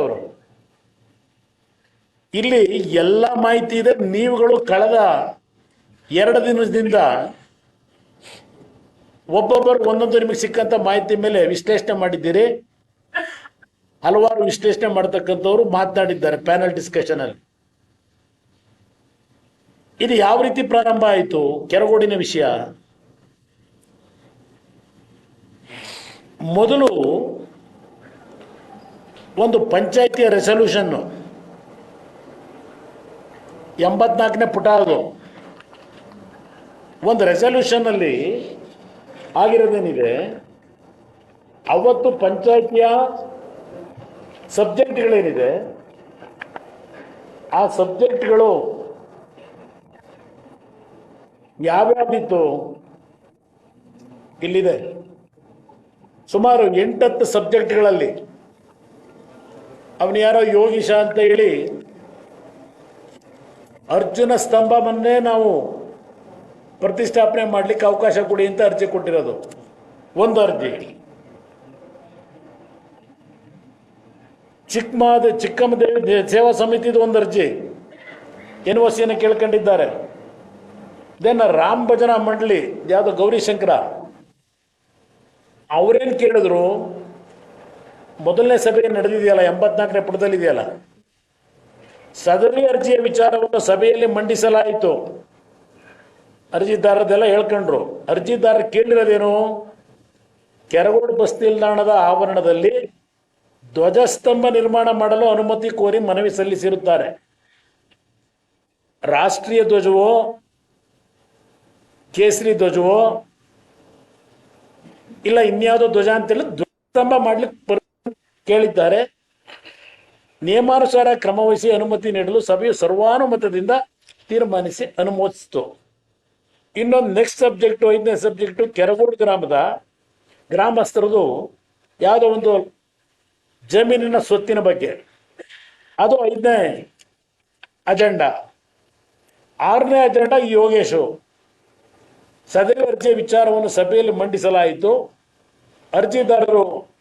ಅವರು. ಇಲ್ಲಿ ಎಲ್ಲ ಮಾಹಿತಿ ಇದೆ. ನೀವುಗಳು ಕಳೆದ ಎರಡು ದಿನದಿಂದ ಒಬ್ಬೊಬ್ಬರು ಒಂದೊಂದು ನಿಮಗೆ ಸಿಕ್ಕಂತ ಮಾಹಿತಿ ಮೇಲೆ ವಿಶ್ಲೇಷಣೆ ಮಾಡಿದ್ದೀರಿ. ಹಲವಾರು ವಿಶ್ಲೇಷಣೆ ಮಾಡ್ತಕ್ಕಂಥವ್ರು ಮಾತನಾಡಿದ್ದಾರೆ ಪ್ಯಾನಲ್ ಡಿಸ್ಕಷನ್ ಅಲ್ಲಿ. ಇದು ಯಾವ ರೀತಿ ಪ್ರಾರಂಭ ಆಯಿತು? ಕೆರಗೋಡಿನ ವಿಷಯ. ಮೊದಲು ಒಂದು ಪಂಚಾಯಿತಿಯ ರೆಸಲ್ಯೂಷನ್ನು ಎಂಬತ್ನಾಲ್ಕನೇ ಪುಟ ಅದು. ಒಂದು ರೆಸಲ್ಯೂಷನ್ನಲ್ಲಿ ಆಗಿರೋದೇನಿದೆ? ಅವತ್ತು ಪಂಚಾಯಿತಿಯ ಸಬ್ಜೆಕ್ಟ್ಗಳೇನಿದೆ? ಆ ಸಬ್ಜೆಕ್ಟ್ಗಳು ಯಾವ್ಯಾವಿತ್ತು ಇಲ್ಲಿದೆ. ಸುಮಾರು ಎಂಟತ್ತು ಸಬ್ಜೆಕ್ಟ್ಗಳಲ್ಲಿ. ಅವನು ಯಾರೋ ಯೋಗೀಶ ಅಂತ ಹೇಳಿ ಅರ್ಜುನ ಸ್ತಂಭವನ್ನೇ ನಾವು ಪ್ರತಿಷ್ಠಾಪನೆ ಮಾಡಲಿಕ್ಕೆ ಅವಕಾಶ ಕೊಡಿ ಅಂತ ಅರ್ಜಿ ಕೊಟ್ಟಿರೋದು. ಒಂದು ಅರ್ಜಿ. ಚಿಕ್ಕಮಾದ ಚಿಕ್ಕಮ್ಮ ದೇವಿ ಸೇವಾ ಸಮಿತಿದು ಒಂದು ಅರ್ಜಿ. ಎನ್ ಒ ಸಿಯನ್ನು ಕೇಳ್ಕೊಂಡಿದ್ದಾರೆ. ದೆನ್ ರಾಮ್ ಭಜನಾ ಮಂಡಳಿ, ಯಾವುದೋ ಗೌರಿಶಂಕರ. ಅವರೇನು ಕೇಳಿದ್ರು? ಮೊದಲನೇ ಸಭೆ ನಡೆದಿದೆಯಲ್ಲ, ಎಂಬತ್ನಾಲ್ಕನೇ ಪುಟದಲ್ಲಿದೆಯಲ್ಲ ಸದರಿ ಅರ್ಜಿಯ ವಿಚಾರವನ್ನು ಸಭೆಯಲ್ಲಿ ಮಂಡಿಸಲಾಯಿತು. ಅರ್ಜಿದಾರದೆಲ್ಲ ಹೇಳ್ಕೊಂಡ್ರು. ಅರ್ಜಿದಾರ ಕೇಳಿರೋದೇನು? ಕೆರಗೋಡು ಬಸ್ ನಿಲ್ದಾಣದ ಆವರಣದಲ್ಲಿ ಧ್ವಜಸ್ತಂಭ ನಿರ್ಮಾಣ ಮಾಡಲು ಅನುಮತಿ ಕೋರಿ ಮನವಿ ಸಲ್ಲಿಸಿರುತ್ತಾರೆ. ರಾಷ್ಟ್ರೀಯ ಧ್ವಜವೋ, ಕೇಸರಿ ಧ್ವಜವೋ, ಇಲ್ಲ ಇನ್ಯಾವುದೋ ಧ್ವಜ ಅಂತೇಳಿ ಧ್ವಜಸ್ತಂಭ ಮಾಡ್ಲಿಕ್ಕೆ ಕೇಳಿದ್ದಾರೆ. ನಿಯಮಾನುಸಾರ ಕ್ರಮವಹಿಸಿ ಅನುಮತಿ ನೀಡಲು ಸಭೆಯು ಸರ್ವಾನುಮತದಿಂದ ತೀರ್ಮಾನಿಸಿ ಅನುಮೋದಿಸಿತು. ಇನ್ನೊಂದು ನೆಕ್ಸ್ಟ್ ಸಬ್ಜೆಕ್ಟು ಐದನೇ ಸಬ್ಜೆಕ್ಟು ಕೆರಗೂರು ಗ್ರಾಮದ ಗ್ರಾಮಸ್ಥರದು ಯಾವುದೋ ಒಂದು ಜಮೀನಿನ ಸ್ವತ್ತಿನ ಬಗ್ಗೆ. ಅದು ಐದನೇ ಅಜೆಂಡಾ ಆರನೇ ಅಜೆಂಡಾ ಯೋಗೇಶು. ಸದರಿ ಅರ್ಜಿಯ ವಿಚಾರವನ್ನು ಸಭೆಯಲ್ಲಿ ಮಂಡಿಸಲಾಯಿತು. ಅರ್ಜಿದಾರರು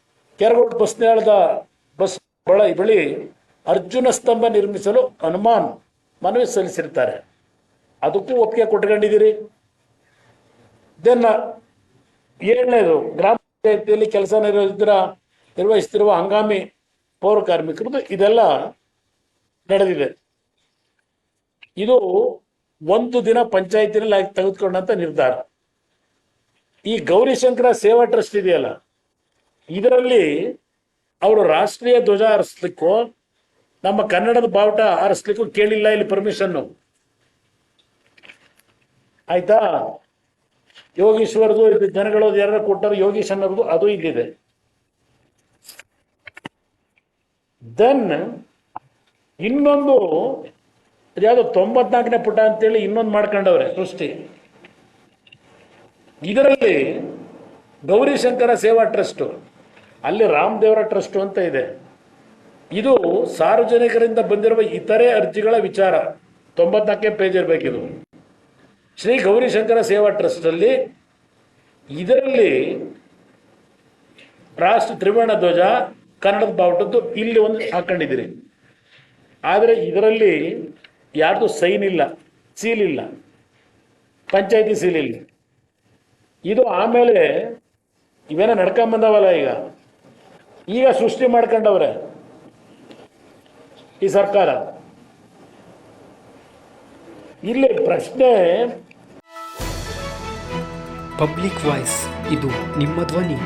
ಕೆರಗೋಡು ಬಸ್ ನಿಲ್ದಾಣದ ಬಸ್ ಬಳ ಬಳಿ ಅರ್ಜುನ ಸ್ತಂಭ ನಿರ್ಮಿಸಲು ಹನುಮಾನ್ ಮನವಿ ಸಲ್ಲಿಸಿರ್ತಾರೆ. ಅದಕ್ಕೂ ಒಪ್ಪಿಗೆ ಕೊಟ್ಕೊಂಡಿದ್ದೀರಿ ದೆನ್ ಏಳನೇದು ಗ್ರಾಮ ಪಂಚಾಯತಿಯಲ್ಲಿ ಕೆಲಸ ನಿರ್ವಹಿಸಿದ್ರ ನಿರ್ವಹಿಸುತ್ತಿರುವ ಹಂಗಾಮಿ ಪೌರ ಕಾರ್ಮಿಕರದ್ದು ಇದೆಲ್ಲ ನಡೆದಿದೆ. ಇದು ಒಂದು ದಿನ ಪಂಚಾಯತಿನಲ್ಲಿ ತೆಗೆದುಕೊಂಡಂತ ನಿರ್ಧಾರ. ಈ ಗೌರಿಶಂಕರ ಸೇವಾ ಟ್ರಸ್ಟ್ ಇದೆಯಲ್ಲ? ಇದರಲ್ಲಿ ಅವರು ರಾಷ್ಟ್ರೀಯ ಧ್ವಜ ಹಾರಿಸ್ಲಿಕ್ಕೂ, ನಮ್ಮ ಕನ್ನಡದ ಬಾವುಟ ಹಾರಿಸ್ಲಿಕ್ಕೂ ಕೇಳಿಲ್ಲ ಇಲ್ಲಿ ಪರ್ಮಿಷನ್ನು ಆಯ್ತಾ? ಯೋಗೀಶ್ವರದು, ಇದು ಜನಗಳು ಯಾರು ಕೊಟ್ಟರು ಯೋಗೀಶ್ ಅನ್ನೋದು ಅದು ಇಲ್ಲಿದೆ ದೆನ್ ಇನ್ನೊಂದು ಯಾವುದು ತೊಂಬತ್ನಾಲ್ಕನೇ ಪುಟ ಅಂತೇಳಿ ಇನ್ನೊಂದು ಮಾಡ್ಕೊಂಡವ್ರೆ, ಸೃಷ್ಟಿ. ಇದರಲ್ಲಿ ಗೌರಿಶಂಕರ ಸೇವಾ ಟ್ರಸ್ಟ್. ಅಲ್ಲಿ ರಾಮದೇವರ ಟ್ರಸ್ಟ್ ಅಂತ ಇದೆ. ಇದು ಸಾರ್ವಜನಿಕರಿಂದ ಬಂದಿರುವ ಇತರೆ ಅರ್ಜಿಗಳ ವಿಚಾರ. ತೊಂಬತ್ನಾಲ್ಕೇ ಪೇಜ್ ಇರಬೇಕಿದು. ಶ್ರೀ ಗೌರಿಶಂಕರ ಸೇವಾ ಟ್ರಸ್ಟ್ ಅಲ್ಲಿ ಇದರಲ್ಲಿ ರಾಷ್ಟ್ರ ತ್ರಿವರ್ಣ ಧ್ವಜ ಕನ್ನಡದ ಬಾವುಟದ್ದು ಇಲ್ಲಿ ಒಂದು ಹಾಕೊಂಡಿದ್ದೀರಿ. ಆದರೆ ಇದರಲ್ಲಿ ಯಾರ್ದು ಸೈನ್ ಇಲ್ಲ, ಸೀಲ್ ಇಲ್ಲ, ಪಂಚಾಯತಿ ಸೀಲ್ ಇದು ಆಮೇಲೆ ಇವೇನೋ ನಡ್ಕೊಂಬಂದವಲ್ಲ ಈಗ. ಈಗ ಸೃಷ್ಟಿ ಮಾಡ್ಕೊಂಡವ್ರೆ ಈ ಸರ್ಕಾರ. ಇಲ್ಲಿ ಪ್ರಶ್ನೆ ಪಬ್ಲಿಕ್ ವಾಯ್ಸ್ ಇದು ನಿಮ್ಮ ಧ್ವನಿ.